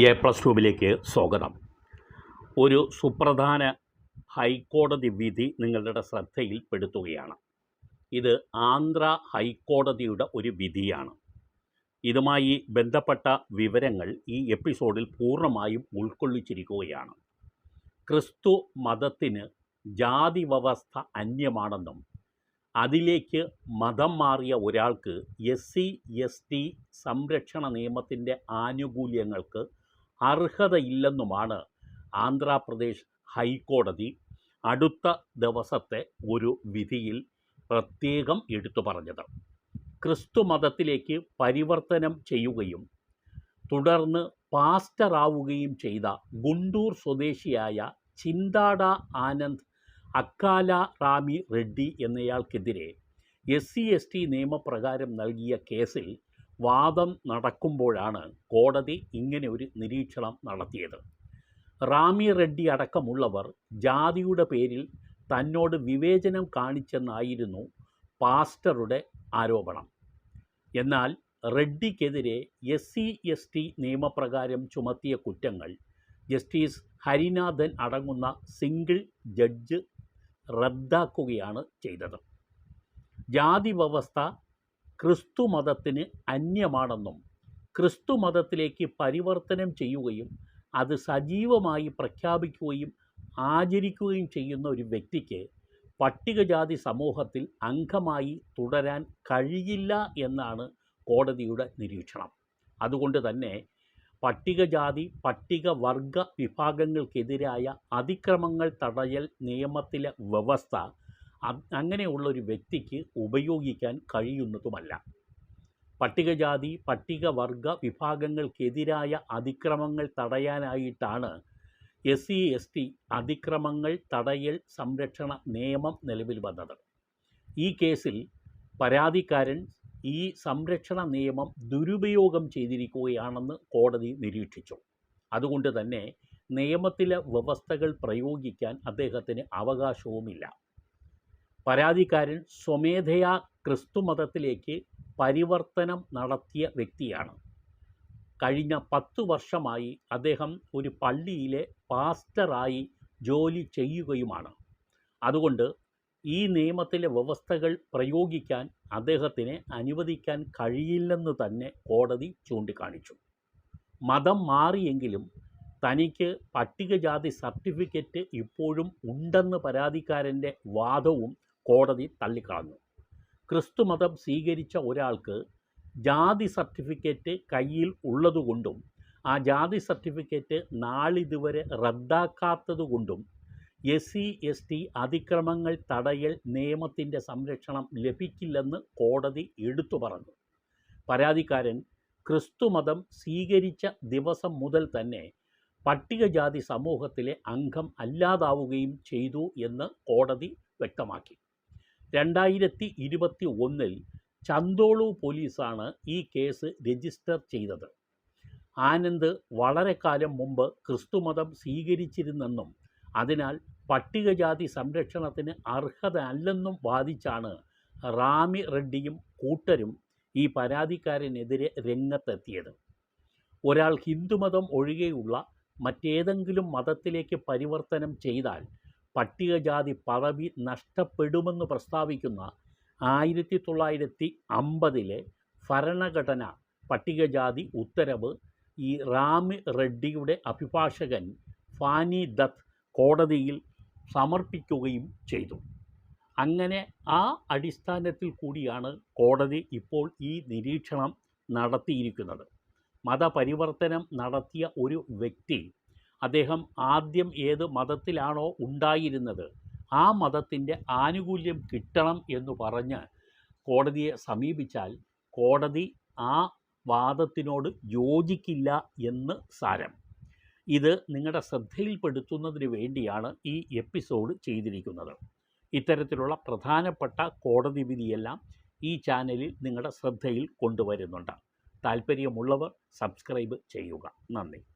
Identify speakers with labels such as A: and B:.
A: A plus ട്യൂബിലേക്ക് സ്വാഗതം. ഒരു സുപ്രധാന ഹൈക്കോടതി വിധി നിങ്ങളുടെ ശ്രദ്ധയിൽപ്പെടുത്തുകയാണ് ഇത് ആന്ധ്ര ഹൈക്കോടതിയുടെ ഒരു വിധിയാണ്. ഇതുമായി ബന്ധപ്പെട്ട വിവരങ്ങൾ ഈ എപ്പിസോഡിൽ പൂർണമായും ഉൾക്കൊള്ളിച്ചിരിക്കുകയാണ്. ക്രിസ്തു മതത്തിന് ജാതി വ്യവസ്ഥ അന്യമാണെന്നും അതിലേക്ക് മതം മാറിയ ഒരാൾക്ക് എസ് സി എസ് ടി സംരക്ഷണ നിയമത്തിന്റെ ആനുകൂല്യങ്ങൾക്ക് അർഹതയില്ലെന്നുമാണ് ആന്ധ്രാപ്രദേശ് ഹൈക്കോടതി അടുത്ത ദിവസത്തെ ഒരു വിധിയിൽ പ്രത്യേകം എടുത്തു പറഞ്ഞത്. ക്രിസ്തു മതത്തിലേക്ക് പരിവർത്തനം ചെയ്യുകയും തുടർന്ന് പാസ്റ്ററാവുകയും ചെയ്ത ഗുണ്ടൂർ സ്വദേശിയായ ചിന്താട ആനന്ദ് അക്കാല റാമി റെഡ്ഡി എന്നയാൾക്കെതിരെ എസ് സി എസ് ടി നിയമപ്രകാരം നൽകിയ കേസിൽ വാദം നടക്കുമ്പോഴാണ് കോടതി ഇങ്ങനെ ഒരു നിരീക്ഷണം നടത്തിയത്. റാമി റെഡ്ഡി അടക്കമുള്ളവർ ജാതിയുടെ പേരിൽ തന്നോട് വിവേചനം കാണിച്ചെന്നായിരുന്നു പാസ്റ്ററുടെ ആരോപണം. എന്നാൽ റെഡ്ഡിക്കെതിരെ എസ് സി എസ് ടി നിയമപ്രകാരം ചുമത്തിയ കുറ്റങ്ങൾ ജസ്റ്റിസ് ഹരിനാഥൻ അടങ്ങുന്ന സിംഗിൾ ജഡ്ജ് റദ്ദാക്കുകയാണ് ചെയ്തത്. ജാതി വ്യവസ്ഥ ക്രിസ്തു മതത്തിന് അന്യമാണെന്നും ക്രിസ്തു മതത്തിലേക്ക് പരിവർത്തനം ചെയ്യുകയും അത് സജീവമായി പ്രഖ്യാപിക്കുകയും ആചരിക്കുകയും ചെയ്യുന്ന ഒരു വ്യക്തിക്ക് പട്ടികജാതി സമൂഹത്തിൽ അംഗമായി തുടരാൻ കഴിയില്ല എന്നാണ് കോടതിയുടെ നിരീക്ഷണം. അതുകൊണ്ട് തന്നെ പട്ടികജാതി പട്ടികവർഗ വിഭാഗങ്ങൾക്കെതിരായ അതിക്രമങ്ങൾ തടയൽ നിയമത്തിലെ വ്യവസ്ഥ അങ്ങനെയുള്ള ഒരു വ്യക്തിക്ക് ഉപയോഗിക്കാൻ കഴിയുന്നതുമല്ല. പട്ടികജാതി പട്ടികവർഗ വിഭാഗങ്ങൾക്കെതിരായ അതിക്രമങ്ങൾ തടയാനായിട്ടാണ് എസ് സി എസ് ടി അതിക്രമങ്ങൾ തടയൽ സംരക്ഷണ നിയമം നിലവിൽ വന്നത്. ഈ കേസിൽ പരാതിക്കാരൻ ഈ സംരക്ഷണ നിയമം ദുരുപയോഗം ചെയ്തിരിക്കുകയാണെന്ന് കോടതി നിരീക്ഷിച്ചു. അതുകൊണ്ട് തന്നെ നിയമത്തിലെ വ്യവസ്ഥകൾ പ്രയോഗിക്കാൻ അദ്ദേഹത്തിന് അവകാശവുമില്ല. പരാതിക്കാരൻ സ്വമേധയാ ക്രിസ്തുമതത്തിലേക്ക് പരിവർത്തനം നടത്തിയ വ്യക്തിയാണ്. കഴിഞ്ഞ പത്ത് വർഷമായി അദ്ദേഹം ഒരു പള്ളിയിലെ പാസ്റ്ററായി ജോലി ചെയ്യുകയുമാണ്. അതുകൊണ്ട് ഈ നിയമത്തിലെ വ്യവസ്ഥകൾ പ്രയോഗിക്കാൻ അദ്ദേഹത്തിന് അനുവദിക്കാൻ കഴിയില്ലെന്ന് തന്നെ കോടതി ചൂണ്ടിക്കാണിച്ചു. മതം മാറിയെങ്കിലും തനിക്ക് പട്ടികജാതി സർട്ടിഫിക്കറ്റ് ഇപ്പോഴും ഉണ്ടെന്ന് പരാതിക്കാരന്റെ വാദവും കോടതി തള്ളിക്കളഞ്ഞു. ക്രിസ്തുമതം സ്വീകരിച്ച ഒരാൾക്ക് ജാതി സർട്ടിഫിക്കറ്റ് കയ്യിൽ ഉള്ളതുകൊണ്ടും ആ ജാതി സർട്ടിഫിക്കറ്റ് നാളിതുവരെ റദ്ദാക്കാത്തതുകൊണ്ടും എസ് സി എസ് ടി അതിക്രമങ്ങൾ തടയൽ നിയമത്തിന്റെ സംരക്ഷണം ലഭിക്കില്ലെന്ന് കോടതി എടുത്തു പറഞ്ഞു. പരാതിക്കാരൻ ക്രിസ്തുമതം സ്വീകരിച്ച ദിവസം മുതൽ തന്നെ പട്ടികജാതി സമൂഹത്തിലെ അംഗം അല്ലാതാവുകയും ചെയ്തു എന്ന് കോടതി വ്യക്തമാക്കി. രണ്ടായിരത്തി ഇരുപത്തി ഒന്നിൽ ചന്തോളു പോലീസാണ് ഈ കേസ് രജിസ്റ്റർ ചെയ്തത്. ആനന്ദ് വളരെ കാലം മുമ്പ് ക്രിസ്തുമതം സ്വീകരിച്ചിരുന്നെന്നും അതിനാൽ പട്ടികജാതി സംരക്ഷണത്തിന് അർഹത അല്ലെന്നും വാദിച്ചാണ് റാമി റെഡ്ഡിയും കൂട്ടരും ഈ പരാതിക്കാരനെതിരെ രംഗത്തെത്തിയത്. ഒരാൾ ഹിന്ദുമതം ഒഴികെയുള്ള മറ്റേതെങ്കിലും മതത്തിലേക്ക് പരിവർത്തനം ചെയ്താൽ പട്ടികജാതി പദവി നഷ്ടപ്പെടുമെന്ന് പ്രസ്താവിക്കുന്ന ആയിരത്തി തൊള്ളായിരത്തി അമ്പതിലെ ഭരണഘടന പട്ടികജാതി ഉത്തരവ് ഈ റാമി റെഡ്ഡിയുടെ അഭിഭാഷകൻ ഫാനി ദത്ത് കോടതിയിൽ സമർപ്പിക്കുകയും ചെയ്തു. അങ്ങനെ ആ അടിസ്ഥാനത്തിൽ കൂടിയാണ് കോടതി ഇപ്പോൾ ഈ നിരീക്ഷണം നടത്തിയിരിക്കുന്നത്. മതപരിവർത്തനം നടത്തിയ ഒരു വ്യക്തി അദ്ദേഹം ആദ്യം ഏത് മതത്തിലാണോ ഉണ്ടായിരുന്നത് ആ മതത്തിന്റെ ആനുകൂല്യം കിട്ടണം എന്ന് പറഞ്ഞ് കോടതിയെ സമീപിച്ചാൽ കോടതി ആ വാദത്തിനോട് യോജിക്കില്ല എന്ന് സാരം. ഇത് നിങ്ങളുടെ ശ്രദ്ധയിൽപ്പെടുത്തുന്നതിന് വേണ്ടിയാണ് ഈ എപ്പിസോഡ് ചെയ്തിരിക്കുന്നത്. ഇത്തരത്തിലുള്ള പ്രധാനപ്പെട്ട കോടതി വിധിയെല്ലാം ഈ ചാനലിൽ നിങ്ങളുടെ ശ്രദ്ധയിൽ കൊണ്ടുവരുന്നുണ്ട്. താല്പര്യമുള്ളവർ സബ്സ്ക്രൈബ് ചെയ്യുക. നന്ദി.